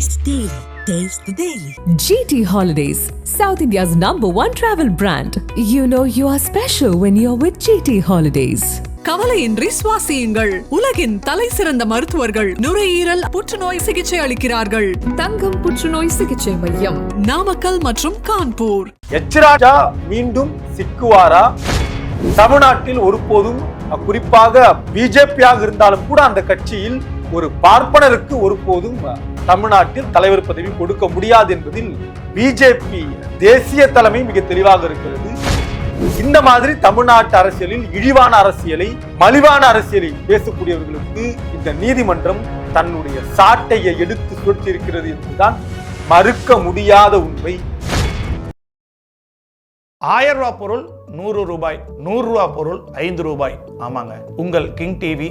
Taste Daily. Taste the Daily. GT Holidays, South India's number one travel brand. You know you are special when you're with GT Holidays. கவலையின்றி சுவாசியுங்கள் உலகின் தலை சிறந்த மருத்துவர்கள் நுரையீரல் புற்றுநோய் சிகிச்சை அளிக்கிறார்கள் தங்கம் புற்றுநோய் சிகிச்சை மையம் நாமக்கல் மற்றும் கான்பூர் எச் ராஜா மீண்டும் சிக்குவாரா தமிழ்நாட்டில் ஒருபோதும் குறிப்பாக பிஜேபியாக இருந்தாலும் கூட அந்த கட்சியில் ஒரு பார்ப்பனருக்கு ஒருபோதும் தமிழ்நாட்டில் தலைவர் பதவி கொடுக்க முடியாது என்பதில் பிஜேபி தேசிய தலைமை மிக தெளிவாக இருக்கிறது. இந்த மாதிரி தமிழ்நாட்டு அரசியலில் இழிவான அரசியலை மலிவான அரசியலை பேசக்கூடியவர்களுக்கு இந்த நீதிமன்றம் தன்னுடைய சாட்டையை எடுத்து சுட்டிருக்கிறது என்பதுதான் மறுக்க முடியாத உண்மை. ஆயிரம் ரூபாய் பொருள் நூறு ரூபாய் நூறு ரூபாய் பொருள் ஐந்து ரூபாய். ஆமாங்க. உங்கள் கிங் டிவி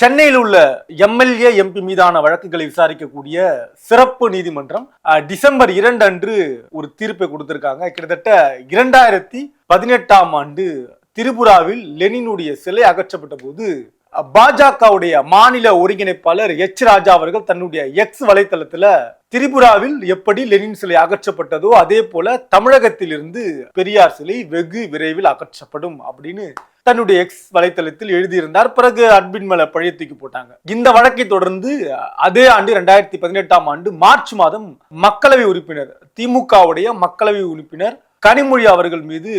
சென்னையில் உள்ள எம்எல்ஏ எம்பி மீதான வழக்குகளை விசாரிக்கக்கூடிய சிறப்பு நீதிமன்றம் டிசம்பர் இரண்டு அன்று ஒரு தீர்ப்பை கொடுத்திருக்காங்க. கிட்டத்தட்ட இரண்டாயிரத்தி பதினெட்டாம் ஆண்டு திரிபுராவில் லெனினுடைய சிலை அகற்றப்பட்ட போது பாஜகவுடைய மாநில ஒருங்கிணைப்பாளர் எச் ராஜா அவர்கள் தன்னுடைய எக்ஸ் வலைத்தளத்துல திரிபுராவில் எப்படி லெனின் சிலை அகற்றப்பட்டதோ அதே போல தமிழகத்தில் இருந்து பெரியார் சிலை வெகு விரைவில் அகற்றப்படும் அப்படின்னு தன்னுடைய எக்ஸ் வலைத்தளத்தில் எழுதியிருந்தார். பிறகு அட்மின் மேல பழைய தூக்கி போட்டாங்க. இந்த வழக்கை தொடர்ந்து அதே ஆண்டு ரெண்டாயிரத்தி பதினெட்டாம் ஆண்டு மார்ச் மாதம் மக்களவை உறுப்பினர் திமுகவுடைய மக்களவை உறுப்பினர் கனிமொழி அவர்கள் மீது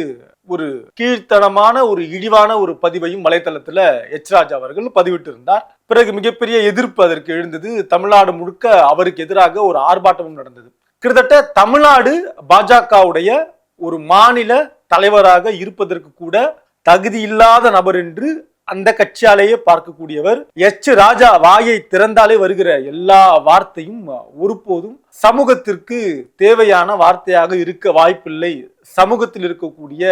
ஒரு கீழ்த்தனமான ஒரு இழிவான ஒரு பதிவையும் வலைத்தளத்துல எச் ராஜா அவர்கள் பதிவிட்டிருந்தார். பிறகு மிகப்பெரிய எதிர்ப்பு அதற்கு எழுந்தது தமிழ்நாடு முழுக்க அவருக்கு எதிராக ஒரு ஆர்ப்பாட்டமும் நடந்தது. கிட்டத்தட்ட தமிழ்நாடு பாஜகவுடைய ஒரு மாநில தலைவராக இருப்பதற்கு கூட தகுதி இல்லாத நபர் என்று அந்த கட்சியாலேயே பார்க்கக்கூடியவர் எச் ராஜா வாயை திறந்தாலே வருகிற எல்லா வார்த்தையும் ஒருபோதும் சமூகத்திற்கு தேவையான வார்த்தையாக இருக்க வாய்ப்பில்லை சமூகத்தில் இருக்கக்கூடிய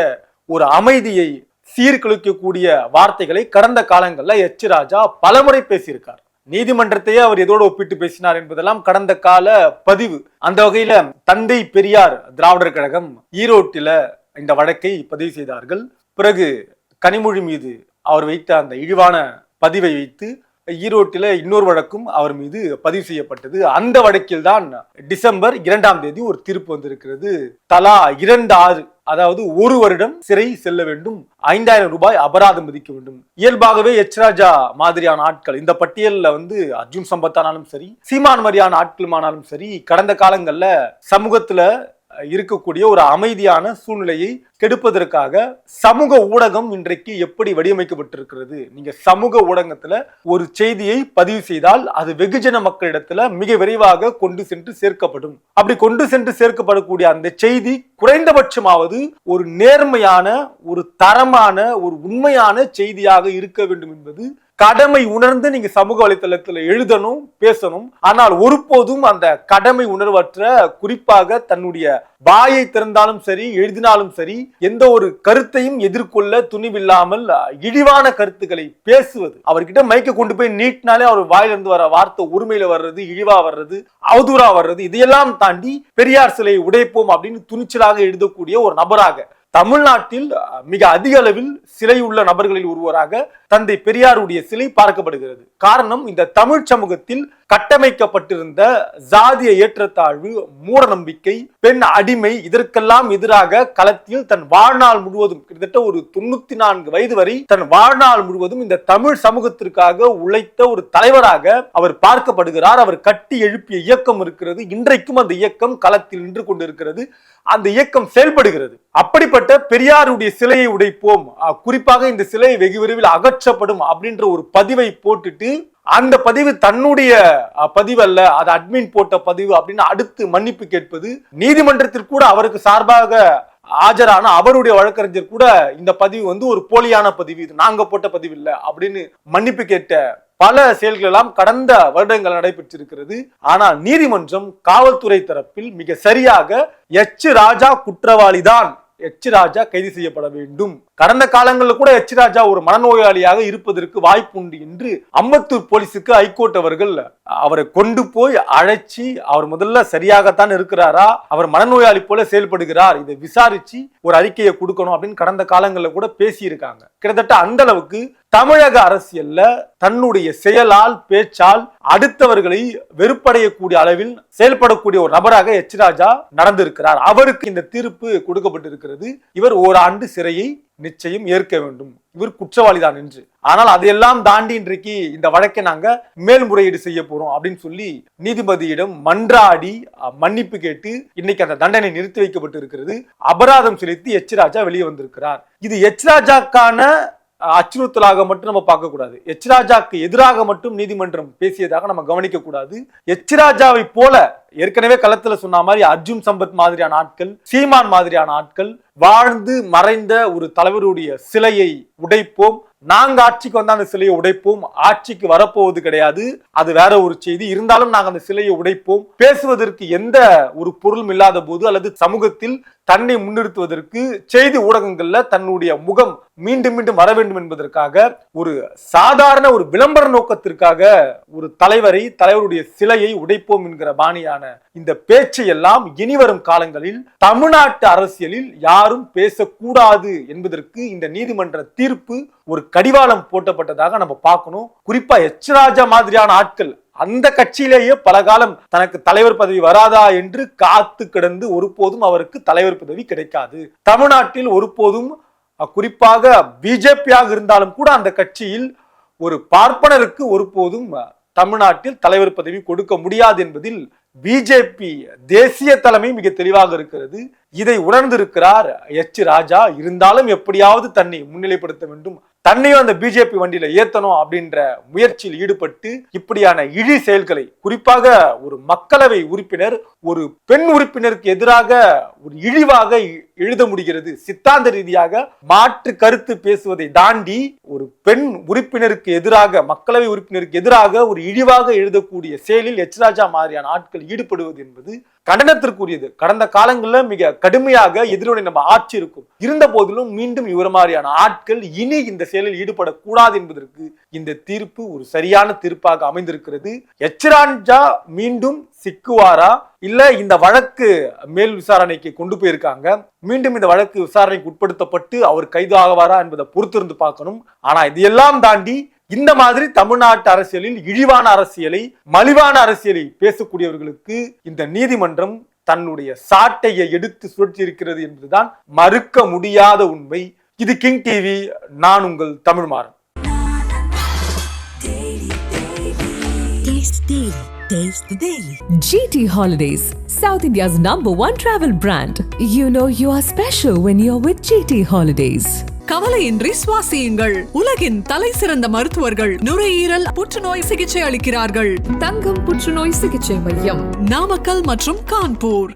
ஒரு அமைதியை சீர்குலைக்கக்கூடிய வார்த்தைகளை கடந்த காலங்களில் எச் ராஜா பலமுறை பேசியிருக்கார். நீதிமன்றத்தையே அவர் எதோடு ஒப்பிட்டு பேசினார் என்பதெல்லாம் கடந்த கால பதிவு. அந்த வகையில தந்தை பெரியார் திராவிடர் கழகம் ஈரோட்டில இந்த வழக்கை பதிவு செய்தார்கள். பிறகு கனிமொழி மீது அவர் வைத்த அந்த இழிவான பதிவை வைத்து ஈரோட்டில் இன்னொரு வழக்கும் அவர் மீது பதிவு செய்யப்பட்டது. அந்த வழக்கில் தான் டிசம்பர் இரண்டாம் தேதி ஒரு தீர்ப்பு வந்திருக்கிறது. தலா இரண்டு ஆறு அதாவது ஒரு வருடம் சிறை செல்ல வேண்டும். ஐந்தாயிரம் ரூபாய் அபராதம் விதிக்க வேண்டும். இயல்பாகவே எச் ராஜா மாதிரியான ஆட்கள் இந்த பட்டியலில் வந்து அர்ஜுன் சம்பத்தானாலும் சரி சீமான் மாதிரியான ஆட்களுமானாலும் சரி கடந்த காலங்களில் சமூகத்தில் இருக்கக்கூடிய ஒரு அமைதியான சூழ்நிலையை கெடுப்பதற்காக சமூக ஊடகம் இன்றைக்கு எப்படி வடிவமைக்கப்பட்டிருக்கிறது? நீங்க சமூக ஊடகத்துல ஒரு செய்தியை பதிவு செய்தால் அது வெகுஜன மக்களிடத்துல மிக விரைவாக கொண்டு சென்று சேர்க்கப்படும். அப்படி கொண்டு சென்று சேர்க்கப்படக்கூடிய அந்த செய்தி குறைந்தபட்சமாவது ஒரு நேர்மையான ஒரு தரமான ஒரு உண்மையான செய்தியாக இருக்க வேண்டும் என்பது கடமை உணர்ந்து நீங்க சமூக வலைத்தளத்தில் எழுதணும் பேசணும். ஆனால் ஒருபோதும் அந்த கடமை உணர்வற்ற குறிப்பாக தன்னுடைய வாயை திறந்தாலும் சரி எழுதினாலும் சரி எந்த ஒரு கருத்தையும் எதிர்கொள்ள துணிவில்லாமல் இழிவான கருத்துக்களை பேசுவது. அவர்கிட்ட மைக்க கொண்டு போய் நீட்டினாலே அவர் வாயிலிருந்து வர வார்த்தை உரிமையில வர்றது இழிவா வர்றது அவதூறா வர்றது இதையெல்லாம் தாண்டி பெரியார் சிலையை உடைப்போம் அப்படின்னு துணிச்சலாக எழுதக்கூடிய ஒரு நபராக தமிழ்நாட்டில் மிக அதிக அளவில் சிலை உள்ள நபர்களில் ஒருவராக தந்தை பெரியாருடைய சிலை பார்க்கப்படுகிறது. காரணம் இந்த தமிழ் சமூகத்தில் கட்டமைக்கப்பட்டிருந்த ஜாதிய ஏற்றத்தாழ்வு மூட நம்பிக்கை பெண் அடிமை இதற்கெல்லாம் எதிராக களத்தில் தன் வாழ்நாள் முழுவதும் கிட்டத்தட்ட ஒரு தொண்ணூத்தி நான்கு வயது வரை தன் வாழ்நாள் முழுவதும் இந்த தமிழ் சமூகத்திற்காக உழைத்த ஒரு தலைவராக அவர் பார்க்கப்படுகிறார். அவர் கட்டி எழுப்பிய இயக்கம் இருக்கிறது. இன்றைக்கும் அந்த இயக்கம் களத்தில் நின்று கொண்டிருக்கிறது. அந்த இயக்கம் செயல்படுகிறது. அப்படிப்பட்ட பெரியாருடைய சிலையை உடைப்போம். குறிப்பாக இந்த சிலை வெகு விரைவில் அகற்றப்படும் அப்படின்ற ஒரு பதிவை போட்டுட்டு அந்த பதிவு தன்னுடைய பதிவு அல்ல அது அட்மின் போட்ட பதிவு அப்படின்னு அடுத்து மன்னிப்பு கேட்பது நீதிமன்றத்தில் கூட அவருக்கு சார்பாக ஆஜரான அவருடைய வழக்கறிஞர் கூட இந்த பதிவு வந்து ஒரு போலியான பதிவு இது நாங்க போட்ட பதிவு இல்லை அப்படின்னு மன்னிப்பு கேட்ட பல செயல்கள் எல்லாம் கடந்த வருடங்கள் நடைபெற்றிருக்கிறது. ஆனால் நீதிமன்றம் காவல்துறை தரப்பில் மிக சரியாக எச். ராஜா குற்றவாளிதான் எச் ராஜா கைது செய்யப்பட வேண்டும். கடந்த காலங்களில் கூட எச் ராஜா ஒரு மனநோயாளியாக இருப்பதற்கு வாய்ப்பு உண்டு என்று அம்பத்தூர் போலீஸுக்கு ஹைகோர்ட் அவர்கள் அவரை கொண்டு போய் அழைச்சி அவர் முதல்ல சரியாகத்தான் இருக்கிறாரா அவர் மனநோயாளி போல செயல்படுகிறார் இதை விசாரிச்சு ஒரு அறிக்கையை கொடுக்கணும் அப்படின்னு கடந்த காலங்களில் கூட பேசியிருக்காங்க. கிட்டத்தட்ட அந்த அளவுக்கு தமிழக அரசியல்ல தன்னுடைய செயலால் பேச்சால் அடுத்தவர்களை வெறுப்படையக்கூடிய அளவில் செயல்படக்கூடிய ஒரு நபராக எச் ராஜா நடந்திருக்கிறார். அவருக்கு இந்த தீர்ப்பு கொடுக்கப்பட்டிருக்கிறது. இவர் ஓராண்டு சிறையை நிச்சயம் ஏற்க வேண்டும். இவர் குற்றவாளிதான் என்று. ஆனால் அதையெல்லாம் தாண்டி இன்றைக்கு இந்த வழக்கை நாங்க மேல்முறையீடு செய்ய போறோம் அப்படின்னு சொல்லி நீதிபதியிடம் மன்றாடி மன்னிப்பு கேட்டு இன்னைக்கு அந்த தண்டனை நிறுத்தி வைக்கப்பட்டு இருக்கிறது அபராதம் செலுத்தி எச் ராஜா வெளியே வந்திருக்கிறார். இது எச் ராஜாக்கான அச்சுறுத்தலாக மட்டும் நம்ம பார்க்க கூடாது எதிராக மட்டும் நீதிமன்றம் பேசியதாக நம்ம கவனிக்க கூடாது போல ஏற்கனவே களத்துல சொன்ன மாதிரி அர்ஜுன் சம்பத் மாதிரியான ஆட்கள் சீமான் மாதிரியான ஆட்கள் வாழ்ந்து மறைந்த ஒரு தலைவருடைய சிலையை உடைப்போம். நாங்க ஆட்சிக்கு வந்தா அந்த சிலையை உடைப்போம். ஆட்சிக்கு வரப்போவது கிடையாது. அது வேற ஒரு செய்தி. இருந்தாலும் நாங்க அந்த சிலையை உடைப்போம். பேசுவதற்கு எந்த ஒரு பொருளும் இல்லாத போது அல்லது சமூகத்தில் தன்னை முன்னிறுத்துவதற்கு செய்தி ஊடகங்கள்ல தன்னுடைய முகம் மீண்டும் மீண்டும் வர வேண்டும் என்பதற்காக ஒரு சாதாரண ஒரு விளம்பர நோக்கத்திற்காக ஒரு தலைவரை தலைவருடைய சிலையை உடைப்போம் என்கிற பாணியான இந்த பேச்சை எல்லாம் இனிவரும் காலங்களில் தமிழ்நாட்டு அரசியலில் யாரும் பேசக்கூடாது என்பதற்கு இந்த நீதிமன்ற தீர்ப்பு ஒரு கடிவாளம் போட்டப்பட்டதாக நம்ம பார்க்கணும். குறிப்பா எச். ராஜா மாதிரியான ஆட்கள் அந்த கட்சியிலேயே பல காலம் தனக்கு தலைவர் பதவி வராதா என்று காத்து கிடந்து ஒருபோதும் அவருக்கு தலைவர் பதவி கிடைக்காது. தமிழ்நாட்டில் ஒருபோதும் குறிப்பாக பிஜேபியாக இருந்தாலும் கூட அந்த கட்சியில் ஒரு பார்ப்பனருக்கு ஒருபோதும் தமிழ்நாட்டில் தலைவர் பதவி கொடுக்க முடியாது என்பதில் பிஜேபி தேசிய தலைமை மிக தெளிவாக இருக்கிறது. இதை உணர்ந்திருக்கிறார் எச். ராஜா. இருந்தாலும் எப்படியாவது தன்னை முன்னிலைப்படுத்த வேண்டும். தன்னையும் அந்த பிஜேபி வண்டியில ஏத்தணும் அப்படின்ற முயற்சியில் ஈடுபட்டு இப்படியான இழி செயல்களை குறிப்பாக ஒரு மக்களவை உறுப்பினர் ஒரு பெண் உறுப்பினருக்கு எதிராக ஒரு இழிவாக எழுத முடிகிறது. சித்தாந்த ரீதியாக மாற்று கருத்து பேசுவதை தாண்டி ஒரு பெண் உறுப்பினருக்கு எதிராக மக்களவை உறுப்பினருக்கு எதிராக ஒரு இழிவாக எழுதக்கூடிய செயலில் எச். ராஜா மாதிரியான ஆட்கள் ஈடுபடுவது என்பது கண்டனத்திற்குரியது கடந்த காலங்களில் மிக கடுமையாக எதிரொலி நம்ம ஆட்சி இருக்கும். இருந்த போதிலும் மீண்டும் இவர் மாதிரியான ஆட்கள் இனி இந்த செயலில் ஈடுபடக்கூடாது என்பதற்கு இந்த தீர்ப்பு ஒரு சரியான தீர்ப்பாக அமைந்திருக்கிறது. எச்ரான்ஜா மீண்டும் சிக்குவாரா? இல்ல இந்த வழக்கு மேல் விசாரணைக்கு கொண்டு போயிருக்காங்க. மீண்டும் இந்த வழக்கு விசாரணைக்கு உட்படுத்தப்பட்டு அவர் கைது ஆகவாரா என்பதை பொறுத்திருந்து பார்க்கணும். ஆனா இதையெல்லாம் தாண்டி இந்த மாதிரி தமிழ்நாட்டு அரசியலில் இழிவான அரசியலை மலிவான அரசியலை பேசக்கூடியவர்களுக்கு இந்த நீதிமன்றம் தன்னுடைய சாட்டையை எடுத்து சுழற்றி இருக்கிறது என்பதுதான் மறுக்க முடியாத உண்மை இது கிங் டிவி நான் உங்கள் Tamilmaran GT Holidays, South India's number one travel brand. You know you are special when you're with GT Holidays. கவலையின்றி சுவாசியுங்கள். உலகின் தலை சிறந்த மருத்துவர்கள் நுரையீரல் புற்றுநோய் சிகிச்சை அளிக்கிறார்கள். தங்கம் புற்றுநோய் சிகிச்சை மையம் நாமக்கல் மற்றும் கான்பூர்.